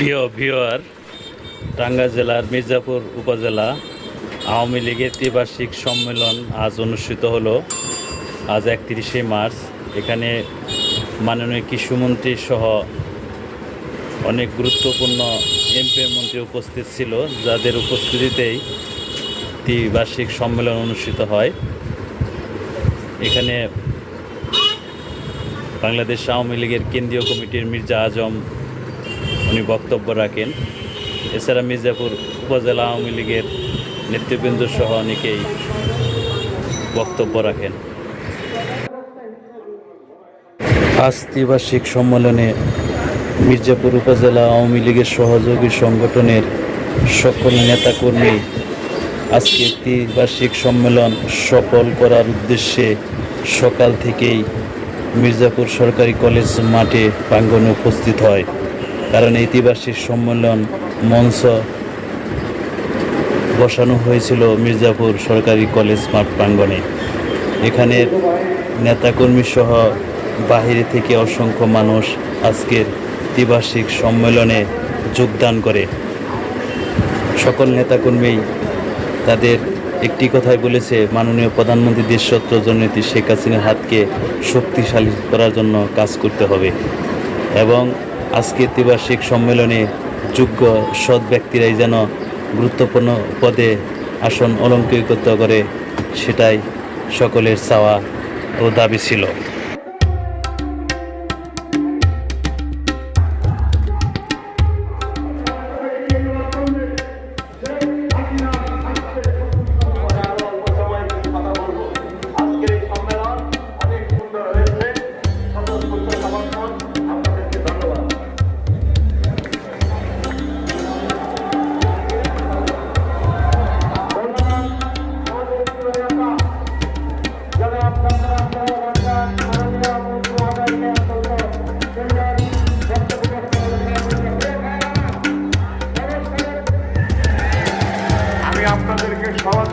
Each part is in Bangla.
প্রিয় ভিওয়ার টাঙ্গা জেলার মির্জাপুর উপজেলা আওয়ামী লীগের ত্রিবার্ষিক সম্মেলন আজ অনুষ্ঠিত হলো। আজ একত্রিশে মার্চ। এখানে মাননীয় কৃষিমন্ত্রী সহ অনেক গুরুত্বপূর্ণ এমপি মন্ত্রী উপস্থিত ছিল, যাদের উপস্থিতিতেই ত্রিবার্ষিক সম্মেলন অনুষ্ঠিত হয়। এখানে বাংলাদেশ আওয়ামী লীগের কেন্দ্রীয় কমিটির মির্জা আজম উনি বক্তব্য রাখেন। এছাড়া মির্জাপুর উপজেলা আওয়ামী লীগের নেতৃবৃন্দ সহ অনেকেই বক্তব্য রাখেন। আজ ত্রিবার্ষিক সম্মেলনে মির্জাপুর উপজেলা আওয়ামী লীগের সহযোগী সংগঠনের সকল নেতাকর্মী আজকে ত্রিবার্ষিক সম্মেলন সফল করার উদ্দেশ্যে সকাল থেকেই মির্জাপুর সরকারি কলেজ মাঠে প্রাঙ্গনে উপস্থিত হয়। কারণ ত্রিবার্ষিক সম্মেলন মঞ্চ বসানো হয়েছিল মির্জাপুর সরকারি কলেজ মাঠ প্রাঙ্গণে। এখানের নেতাকর্মী সহ বাহিরে থেকে অসংখ্য মানুষ আজকের ত্রিবার্ষিক সম্মেলনে যোগদান করে। সকল নেতাকর্মী তাদের একটি কথাই বলেছে, মাননীয় প্রধানমন্ত্রী দেশত্র জননেত্রী শেখ হাসিনার হাতকে শক্তিশালী করার জন্য কাজ করতে হবে। এবং আজকে ত্রিবার্ষিক সম্মেলনে যোগ্য সৎ ব্যক্তিরাই যেন গুরুত্বপূর্ণ পদে আসন অলঙ্কৃত করে, সেটাই সকলের চাওয়া ও দাবি ছিল।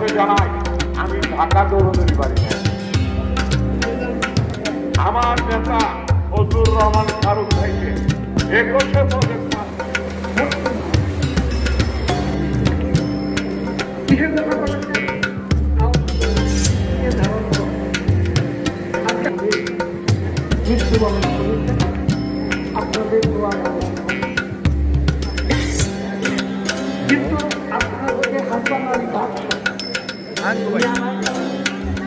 আপনাদেরকে জানাই, আমি ঢাকা দৌড়দৌড়ি বাড়ি আমার নেতা ফজলুর রহমান ফারুক ভাইকে একুশে আপনাদের কিন্তু 何個がいい